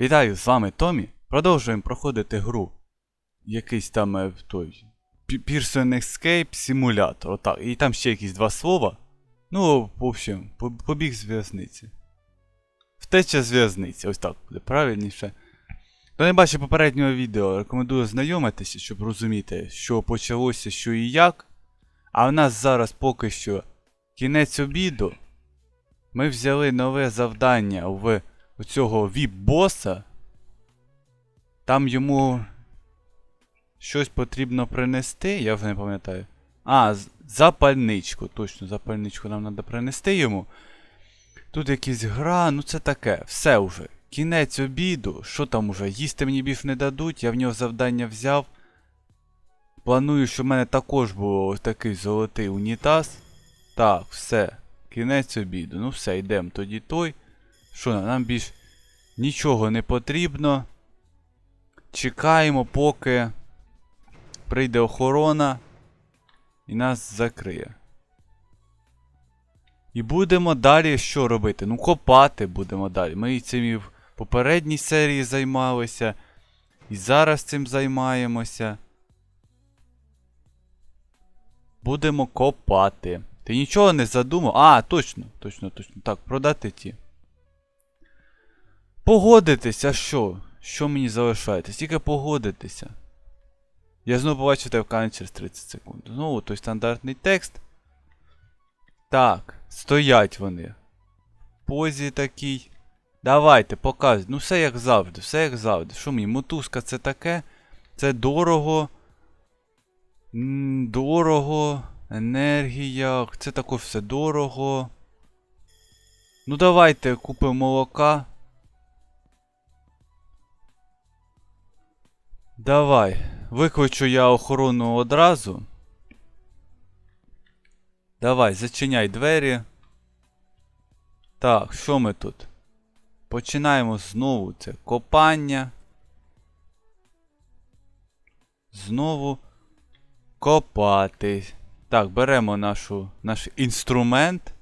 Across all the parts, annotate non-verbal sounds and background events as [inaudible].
Вітаю, з вами Томі. Продовжуємо проходити гру. Якийсь там е, той. Pearson Escape Simulator. Отак. І там ще якісь два слова. Ну, в общем, побіг з в'язниці. Втеча з в'язниці, ось так буде правильніше. Хто не бачив попереднього відео, рекомендую ознайомитися, щоб розуміти, що почалося, що і як. А в нас зараз поки що кінець обіду. Ми взяли нове завдання в у цього віп-боса. Там йому щось потрібно принести, я вже не пам'ятаю. А, запальничку, точно, запальничку нам треба принести йому. Тут якась гра, ну це таке, все вже. Кінець обіду, що там уже? Їсти мені більше не дадуть, я в нього завдання взяв. Планую, щоб в мене також був ось такий золотий унітаз. Так, все. Кінець обіду. Ну все, йдемо тоді той. Що? Нам більш нічого не потрібно. Чекаємо, поки прийде охорона і нас закриє. І будемо далі що робити? Ну, копати будемо далі. Ми цим і в попередній серії займалися. І зараз цим займаємося. Будемо копати. Ти нічого не задумав? А, точно, точно, точно. Так, продати ті. Погодитися, що? Що мені залишається? Тільки погодитися. Я знову побачу тебе через 30 секунд. Знову той стандартний текст. Так, стоять вони. Позі такій. Давайте, показуйте. Ну все як завжди, все як завжди. Що мені? Мотузка це таке? Це дорого. Дорого. Енергія. Це також все дорого. Ну давайте купимо молока. Давай. Викличу я охорону одразу. Давай, зачиняй двері. Так, що ми тут? Починаємо знову це копання. Знову копати. Так, беремо нашу, наш інструмент.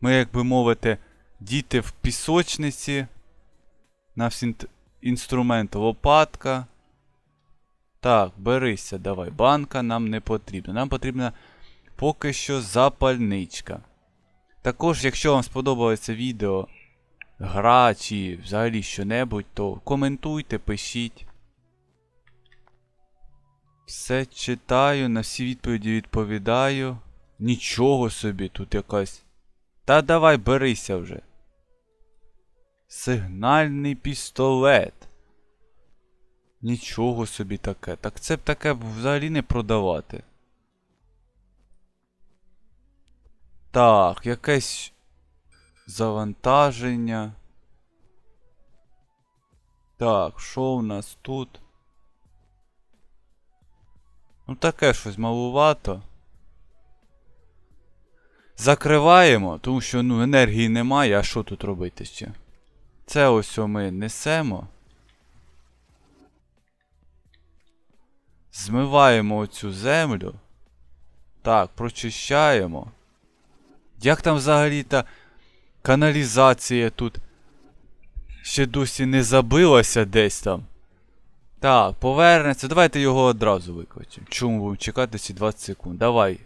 Ми, як би мовити, діти в пісочниці. Наш інструмент лопатка. Так, берися, давай. Банка нам не потрібна. Нам потрібна поки що запальничка. Також, якщо вам сподобалося відео, гра чи взагалі що-небудь, то коментуйте, пишіть. Все читаю, на всі відповіді відповідаю. Нічого собі, тут якась. Та давай берися вже. Сигнальний пістолет. Нічого собі таке. Так це б таке взагалі не продавати. Так, якесь завантаження. Так, що у нас тут? Ну таке щось малувато. Закриваємо, тому що ну, енергії немає, а що тут робити ще? Це ось ми несемо. Змиваємо оцю землю. Так, прочищаємо. Як там взагалі та каналізація тут ще досі не забилася десь там? Так, повернеться. Давайте його одразу викличемо. Чому будемо чекати ці 20 секунд? Давай.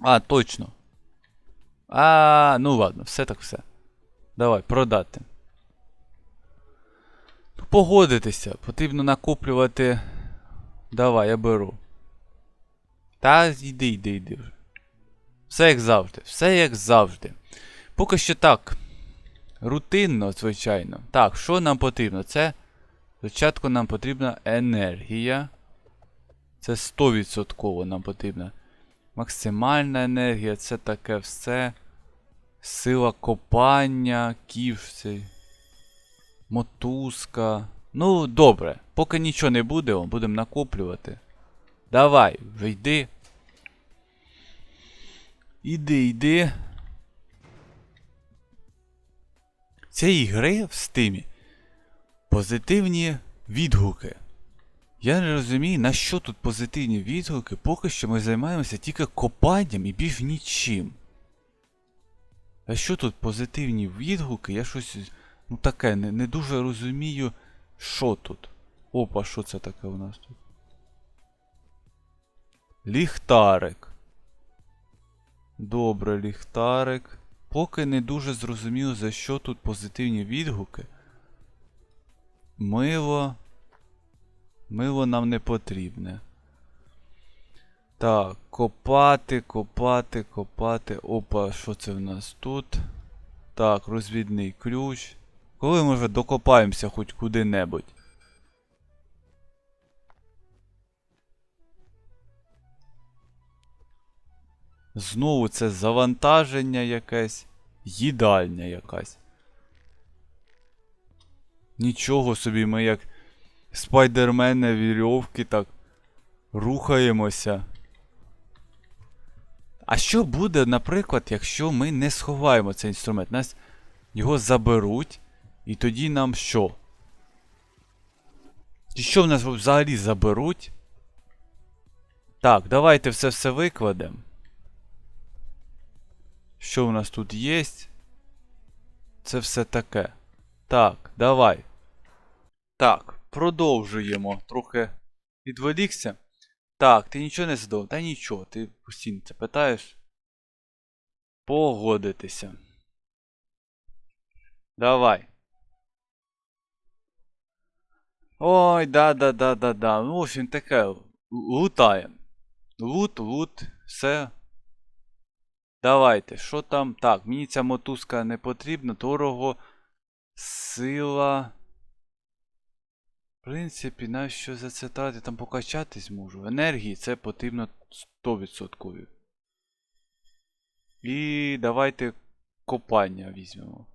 А, точно. А, ну ладно, все так все. Давай, продати. Погодитися. Потрібно накоплювати. Давай, я беру. Та йди, йди, йди вже. Все як завжди. Все як завжди. Поки що так. Рутинно, звичайно. Так, що нам потрібно? Це. Спочатку нам потрібна енергія. Це 100% нам потрібна. Максимальна енергія, це таке все. Сила копання, ківці. Мотузка. Ну, добре. Поки нічого не буде, будемо накоплювати. Давай, вже йди. Іди, йди. Цієї гри в стимі позитивні відгуки. Я не розумію, на що тут позитивні відгуки, поки що ми займаємося тільки копанням і більш нічим. А що тут позитивні відгуки? Я щось Ну таке, не, не дуже розумію, що тут. Опа, що це таке у нас тут? Ліхтарик. Добре, ліхтарик. Поки не дуже зрозуміло, за що тут позитивні відгуки. Мило. Мило нам не потрібне. Так, копати, копати, копати. Опа, що це в нас тут? Так, розвідний ключ. Коли ми вже докопаємося хоч куди-небудь? Знову це завантаження якесь. Їдальня якась. Нічого собі, ми як спайдермени вірьовки так рухаємося. А що буде, наприклад, якщо ми не сховаємо цей інструмент? Нас його заберуть, і тоді нам що? І що в нас взагалі заберуть? Так, давайте все все викладемо. Що у нас тут є? Це все таке. Так, давай. Так, продовжуємо. Трохи відволікся. Так, ти нічого не задав? Та нічого, ти постійно це питаєш. Погодитися. Давай. Ой, да-да-да-да-да. Ну, в общем, таке. Лутаємо. Лут, лут, все. Давайте, що там? Так, мені ця мотузка не потрібна. Дорого. Сила. В принципі, нащо за це тратити? Там покачатись можу. Енергії це потрібно 100%. І давайте копання візьмемо.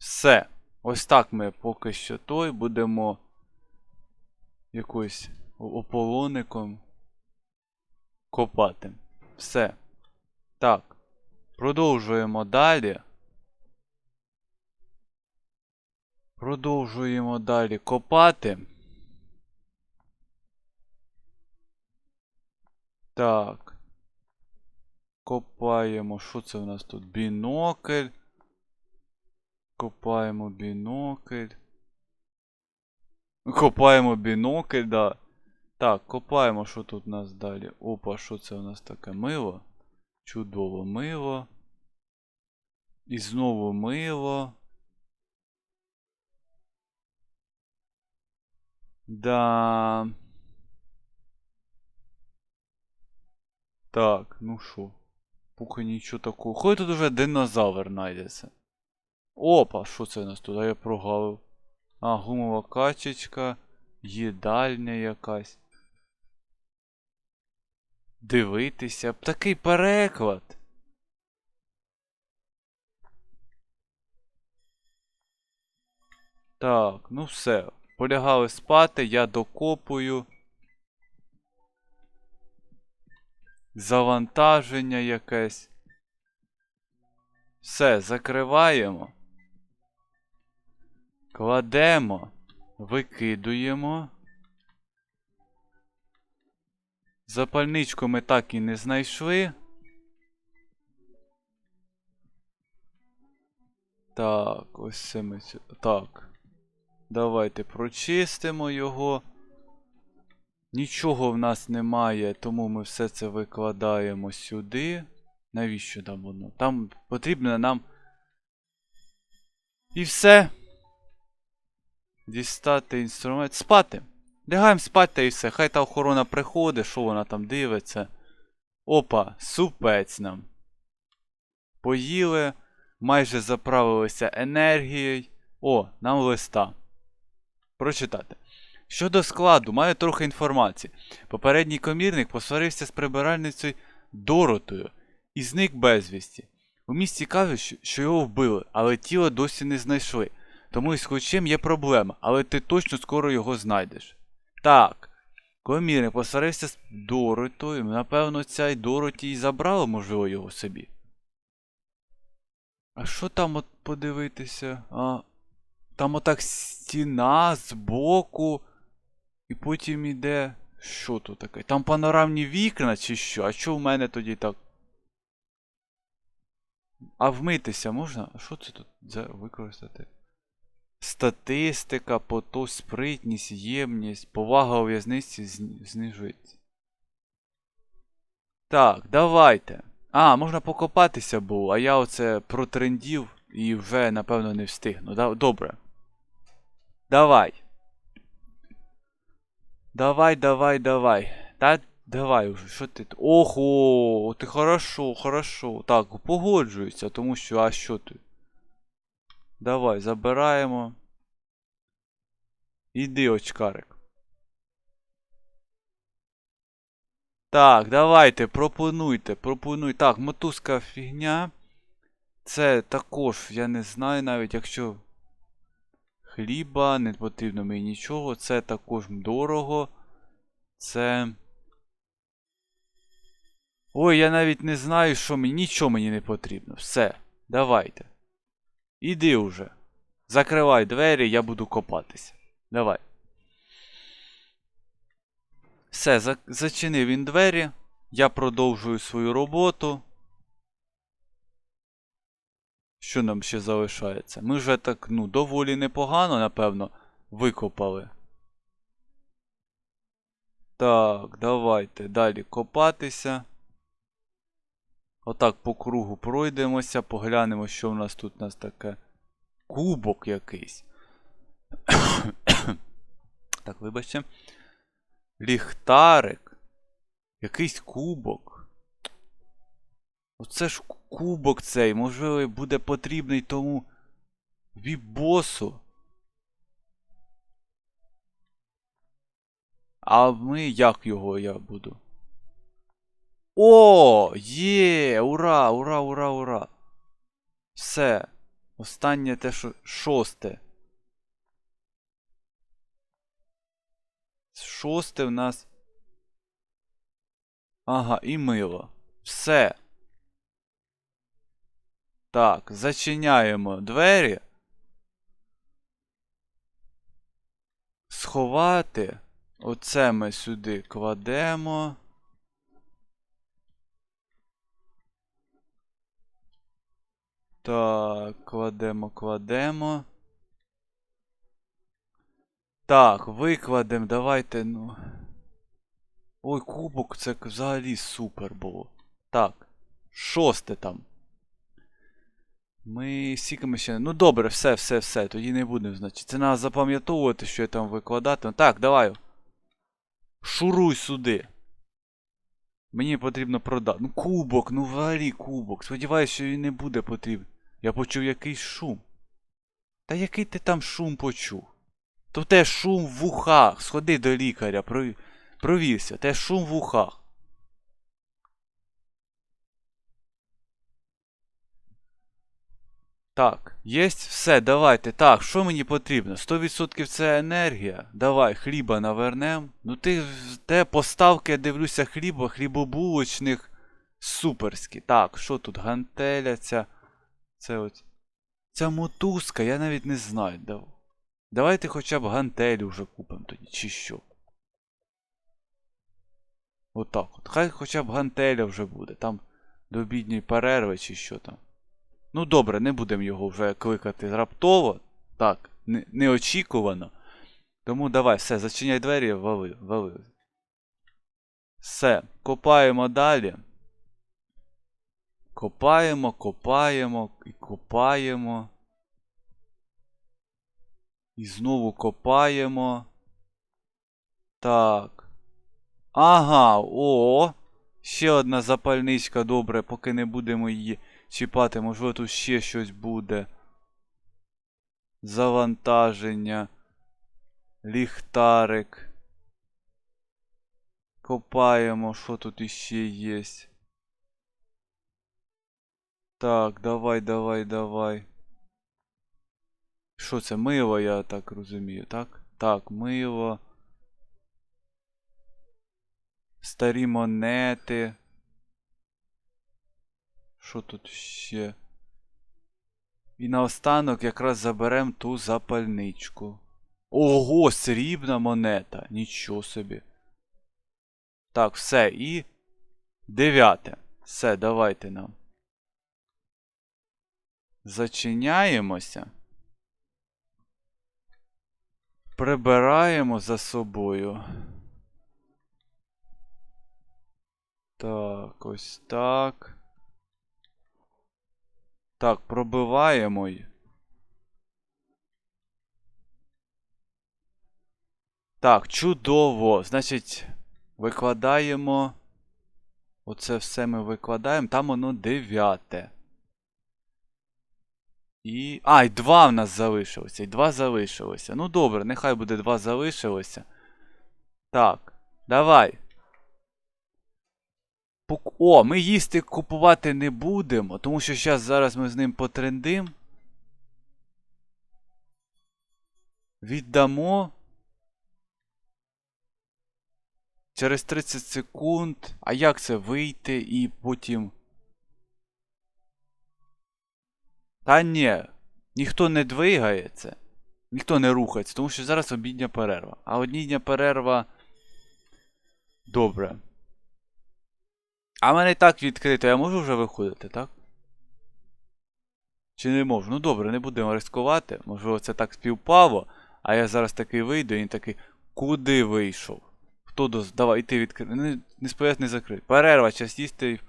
Все. Ось так ми поки що той будемо якось ополоником копати. Все. Так. Продовжуємо далі. Продовжуємо далі копати. Так. Копаємо. Що це у нас тут? Бінокль. Копаємо бінокль. Копаємо бінокль, да. Так, копаємо, що тут у нас далі. Опа, що це у нас таке? Мило? Чудово мило. І знову мило. Да. Так, ну що. Поки нічого такого. Хай тут уже динозавр знайдеться. Опа, що це у нас тут? А я прогавив. А, гумова качечка, їдальня якась. Дивитися. Такий переклад. Так, ну все. Полягали спати, я докопую. Завантаження якесь. Все, закриваємо. Кладемо, викидуємо. Запальничку ми так і не знайшли. Так, ось це ми. Так. Давайте прочистимо його. Нічого в нас немає, тому ми все це викладаємо сюди. Навіщо там воно? Там потрібно нам. І все. Дістати інструмент. Спати. Лягаємо спати та і все. Хай та охорона приходить, що вона там дивиться. Опа, супець нам. Поїли. Майже заправилися енергією. О, нам листа. Прочитати. Щодо складу, маю трохи інформації. Попередній комірник посварився з прибиральницею Доротою і зник безвісті. У місті кажуть, що- його вбили, але тіло досі не знайшли. Тому із Ключем є проблема, але ти точно скоро його знайдеш. Так. Комірник посварився з Доротою. Напевно, ця й Дороті і забрала, можливо, його собі. А що там от подивитися? А, там отак стіна збоку. І потім іде. Що тут таке? Там панорамні вікна чи що? А що в мене тоді так? А вмитися можна? А що це тут за використати? Статистика, пото, спритність, ємність, повага у в'язниці знижується. Так, давайте. А, можна покопатися було, а я оце протрендів і вже, напевно, не встигну. Добре. Давай. Давай, давай, давай. Та давай уже, що ти. т- Ого, ти хорошо, хорошо. Так, погоджуюся, тому що, а що ти? Давай, забираємо. Іди, очкарик. Так, давайте, пропонуйте, пропонуйте. Так, мотузка фігня. Це також, я не знаю навіть, якщо хліба, не потрібно мені нічого. Це також дорого. Це. Ой, я навіть не знаю, що мені. Нічого мені не потрібно. Все, давайте. Іди уже. Закривай двері, я буду копатися. Давай. Все, за- зачинив він двері. Я продовжую свою роботу. Що нам ще залишається? Ми вже так, ну, доволі непогано, напевно, викопали. Так, давайте далі копатися. Отак по кругу пройдемося, поглянемо, що в нас тут у нас таке. Кубок якийсь. [coughs] так, вибачте. Ліхтарик. Якийсь кубок. Оце ж кубок цей, можливо, буде потрібний тому віп-босу. А ми як його я буду? О, є! Ура! Ура, ура, ура! Все. Останнє те, що шосте. Шосте в нас. Ага, і мило. Все. Так, зачиняємо двері. Сховати. Оце ми сюди кладемо. Так, кладемо, кладемо. Так, викладемо, давайте, ну. Ой, кубок, це взагалі супер було. Так, шосте там. Ми ми ще. Ну добре, все, все, все. Тоді не будемо, значить. Це треба запам'ятовувати, що я там викладати. Ну, Так, давай. Шуруй сюди. Мені потрібно продати. Ну, кубок, ну взагалі кубок. Сподіваюсь, що він не буде потрібен. Я почув якийсь шум. Та який ти там шум почув? То те шум в вухах. Сходи до лікаря, прові... провірся, те шум в вухах. Так, єсть все, давайте. Так, що мені потрібно? 100% це енергія. Давай, хліба навернем. Ну ти те поставки, я дивлюся, хліба, хлібобулочних суперські. Так, що тут? Гантеля ця. Це от. Ця мотузка, я навіть не знаю. Давайте хоча б гантелю вже купимо тоді, чи що. Отак от. Хай хоча б гантеля вже буде. Там до обідньої перерви чи що там. Ну добре, не будемо його вже кликати раптово. Так, не, неочікувано. Тому давай, все, зачиняй двері, вали, вали. Все, копаємо далі. Копаємо, копаємо і копаємо. І знову копаємо. Так. Ага, о! Ще одна запальничка, добре, поки не будемо її чіпати, можливо, тут ще щось буде. Завантаження. Ліхтарик. Копаємо, що тут іще є. Так, давай, давай, давай. Що це? Мило, я так розумію, так? Так, мило. Старі монети. Що тут ще? І наостанок якраз заберемо ту запальничку. Ого, срібна монета. Нічого собі. Так, все, і. Дев'яте. Все, давайте нам. Зачиняємося. Прибираємо за собою. Так, ось так. Так, пробиваємо. й. Так, чудово. Значить, викладаємо. Оце все ми викладаємо. Там воно дев'яте. І. А, і два в нас залишилося. І два залишилося. Ну добре, нехай буде два залишилося. Так, давай. О, ми їсти купувати не будемо, тому що зараз зараз ми з ним потрендим. Віддамо. Через 30 секунд. А як це вийти і потім. Та ні, ніхто не двигається, ніхто не рухається, тому що зараз обідня перерва. А обідня перерва. Добре. А мене і так відкрито, я можу вже виходити, так? Чи не можу? Ну добре, не будемо ризикувати. Можливо, це так співпало, а я зараз такий вийду і він такий. Куди вийшов? Хто доз... Давай, іти відкрити. Не, не спояс, не закрити. Перерва, час їсти і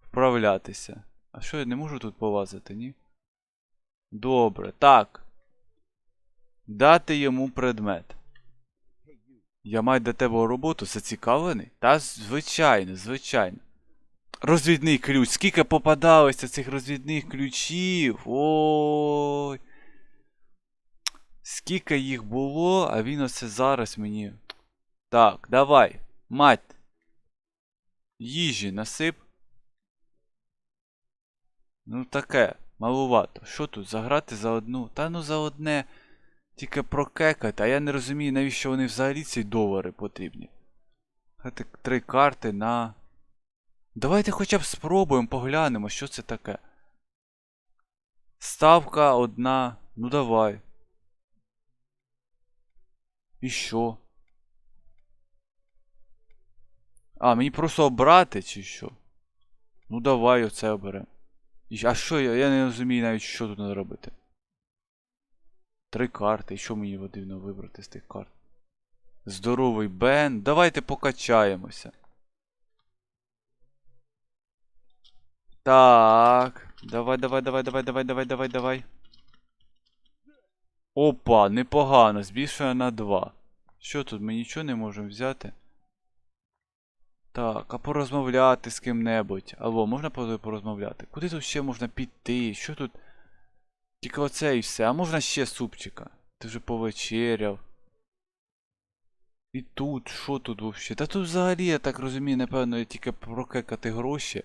вправлятися. А що я не можу тут полазити, ні? Добре, так. Дати йому предмет. Я маю до тебе роботу, зацікавлений? Та звичайно, звичайно. Розвідний ключ. Скільки попадалося цих розвідних ключів? Ой. Скільки їх було, а він оце зараз мені. Так, давай. Мать. Їжі насип. Ну таке, малувато. Що тут? Заграти за одну? Та ну за одне. Тільки прокекати, а я не розумію, навіщо вони взагалі ці долари потрібні. Три карти на. Давайте хоча б спробуємо, поглянемо, що це таке. Ставка одна. Ну давай. І що? А, мені просто обрати чи що? Ну давай оце оберемо. І А що я? Я не розумію навіть, що тут треба робити. Три карти. І що мені потрібно вибрати з тих карт? Здоровий Бен. Давайте покачаємося. Так. Давай, давай, давай, давай, давай, давай, давай, давай. Опа, непогано. Збільшує на 2. Що тут? Ми нічого не можемо взяти. Так, а порозмовляти з ким-небудь. Алло, можна порозмовляти? Куди тут ще можна піти? Що тут? Тільки оце і все. А можна ще супчика? Ти вже повечеряв. І тут, що тут взагалі? Та тут взагалі, я так розумію, напевно, є тільки прокекати гроші.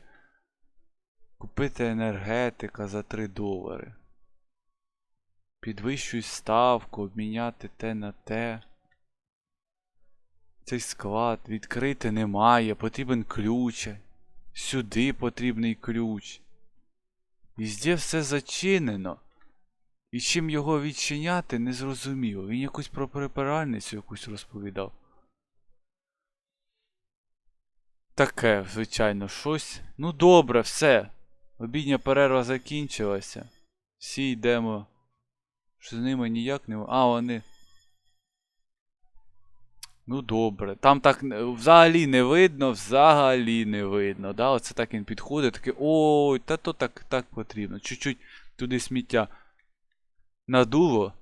Купити енергетика за 3 долари. Підвищуй ставку, обміняти те на те. Цей склад відкрити немає, потрібен ключ. Сюди потрібний ключ. Візде все зачинено. І чим його відчиняти, не зрозуміло. Він якусь про припиральницю якусь розповідав. Таке, звичайно, щось. Ну добре, все. Обідня перерва закінчилася. Всі йдемо. Що з ними ніяк не. А, вони. Ну добре. Там так взагалі не видно, взагалі не видно. Да? Оце так він підходить, такий. Ой, та то так, так потрібно. Чуть-чуть туди сміття надуло.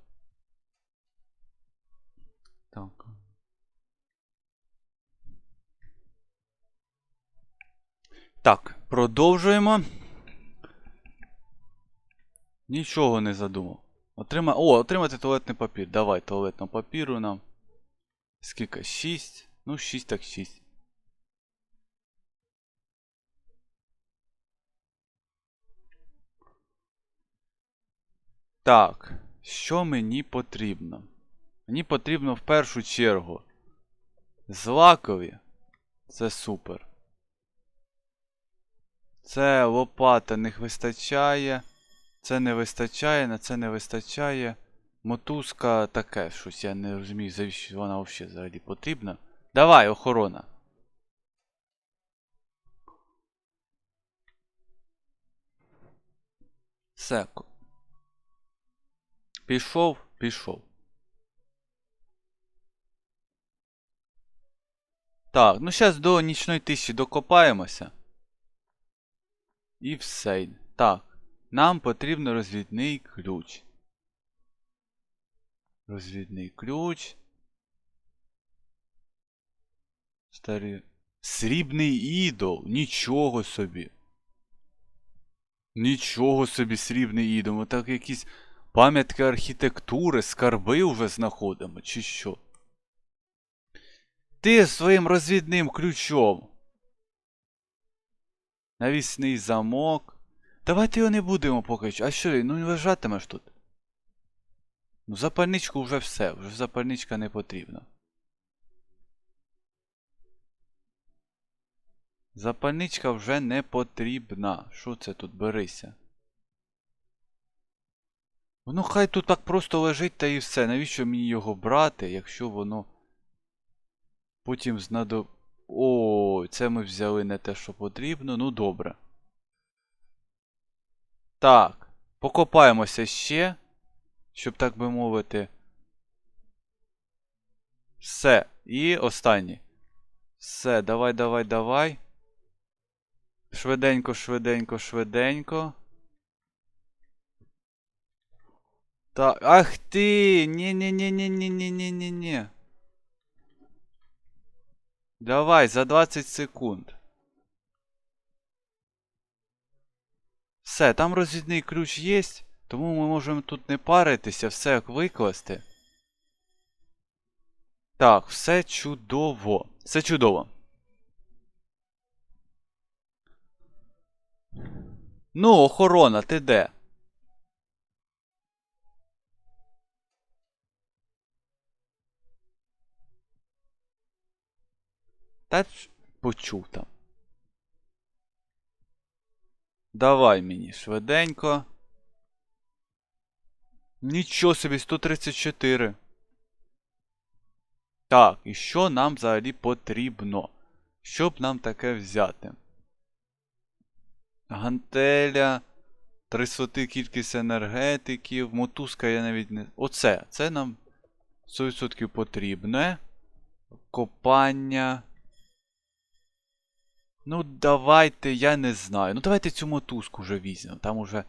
Так. Так, продовжуємо. Нічого не задумав. Отрима... О, отримати туалетний папір. Давай туалетного папіру нам. Скільки? 6? Ну, 6 так 6. Так, що мені потрібно? Мені потрібно в першу чергу. Злакові. Це супер. Це лопата не вистачає. Це не вистачає, на це не вистачає. Мотузка таке щось, я не розумію, завіщо вона взагалі потрібна. Давай, охорона. Все. Пішов, пішов. Так, ну зараз до нічної тиші докопаємося. І все. Так. Нам потрібен розвідний ключ. Розвідний ключ. Старий. Срібний ідол. Нічого собі. Нічого собі срібний ідол. Ми так якісь пам'ятки архітектури, скарби вже знаходимо, чи що? Ти своїм розвідним ключом. Навісний замок. Давайте його не будемо поки що. А що, ну не лежатимеш тут? Ну, запальничку вже все, вже запальничка не потрібна. Запальничка вже не потрібна. Що це тут берися? Ну хай тут так просто лежить та і все. Навіщо мені його брати, якщо воно потім знадоб... О, це ми взяли не те, що потрібно. Ну добре. Так, покопаємося ще, щоб так би мовити. Все. І останній. Все, давай, давай, давай. Швиденько, швиденько, швиденько. Так. Ах ти! Ні-ні-ні-ні-ні-ні-ні-ні. Давай, за 20 секунд. Все, там розвідний ключ є тому ми можемо тут не паритися, все як викласти. Так, все чудово. Все чудово. Ну, охорона, ти де? Та почув там. Давай мені швиденько. Нічого собі, 134. Так, і що нам взагалі потрібно? Щоб нам таке взяти? Гантеля. Трисоти кількість енергетиків. Мотузка я навіть не. Оце. Це нам 100% потрібне. Копання. Ну, давайте, я не знаю. Ну, давайте цю мотузку вже візьмемо. Там уже.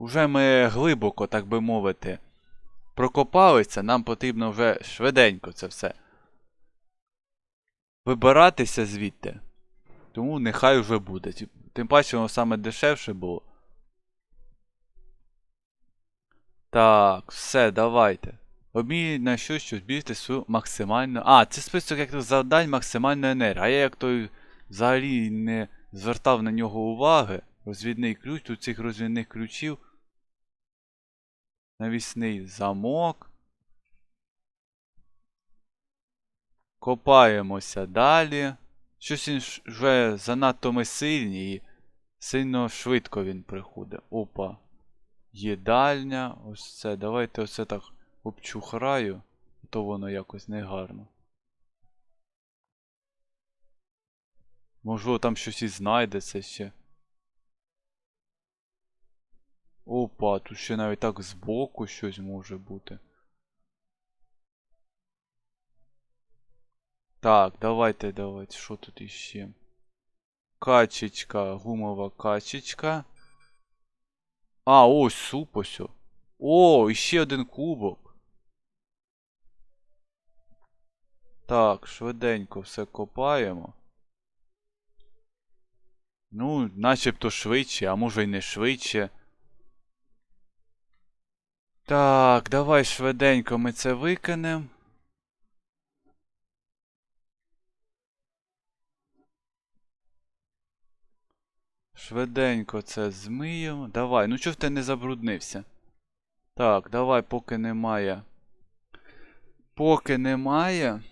Уже ми глибоко, так би мовити, прокопалися. Нам потрібно вже швиденько це все. Вибиратися звідти. Тому нехай вже буде. Тим паче воно саме дешевше було. Так, все, давайте. Обмінюй на щось, що збільшити свою максимальну. А, це список як то завдань максимальної енергії. А я як той взагалі не звертав на нього уваги. Розвідний ключ, тут цих розвідних ключів. Навісний замок. Копаємося далі. Щось він вже занадто ми сильні і сильно швидко він приходить. Опа. Їдальня. Ось це. Давайте оце так обчухраю, то воно якось негарно. Можливо, там щось і знайдеться ще. Опа, тут ще навіть так збоку щось може бути. Так, давайте, давайте, що тут іще? Качечка, гумова качечка. А, ось суп ось. о. Іще один кубок. Так, швиденько все копаємо. Ну, начебто швидше, а може й не швидше. Так, давай швиденько ми це викинемо. Швиденько це змиємо. Давай, ну чого ти не забруднився? Так, давай, поки немає. Поки немає.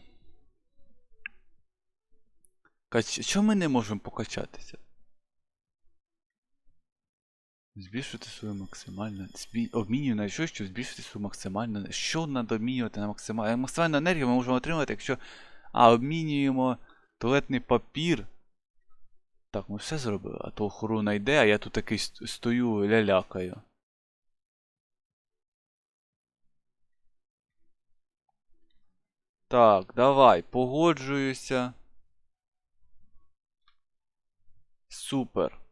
Кач... Чому ми не можемо покачатися? Збільшити свою максимальну. Збі... Обмінюю на щось, щоб збільшити свою максимальну. Що треба обмінювати на максимальну? Максимальну енергію ми можемо отримати, якщо. А, обмінюємо туалетний папір. Так, ми все зробили, а то охорона йде, а я тут такий стою лялякаю. Так, давай, погоджуюся. Супер.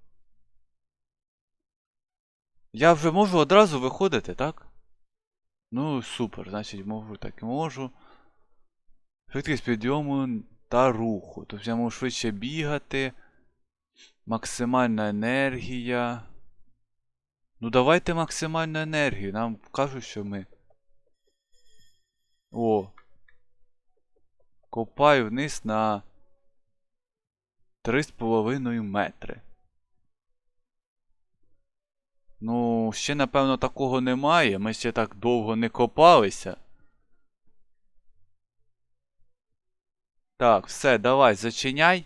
Я вже можу одразу виходити, так? Ну, супер, значить, можу, так і можу. Швидкість підйому та руху. Тобто я можу швидше бігати. Максимальна енергія. Ну, давайте максимальну енергію. Нам кажуть, що ми. О. Копаю вниз на 3,5 метри. Ну, ще, напевно, такого немає. Ми ще так довго не копалися. Так, все, давай, зачиняй.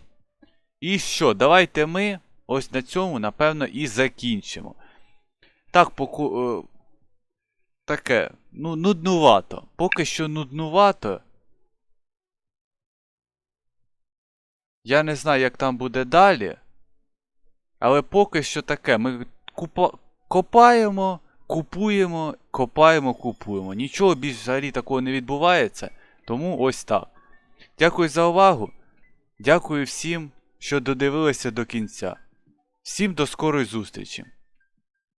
І що, давайте ми ось на цьому, напевно, і закінчимо. Так, поку... е, таке, ну, нуднувато. Поки що нуднувато. Я не знаю, як там буде далі. Але поки що таке. Ми купа... копаємо, купуємо, копаємо, купуємо. Нічого більш взагалі такого не відбувається. Тому ось так. Дякую за увагу. Дякую всім, що додивилися до кінця. Всім до скорої зустрічі!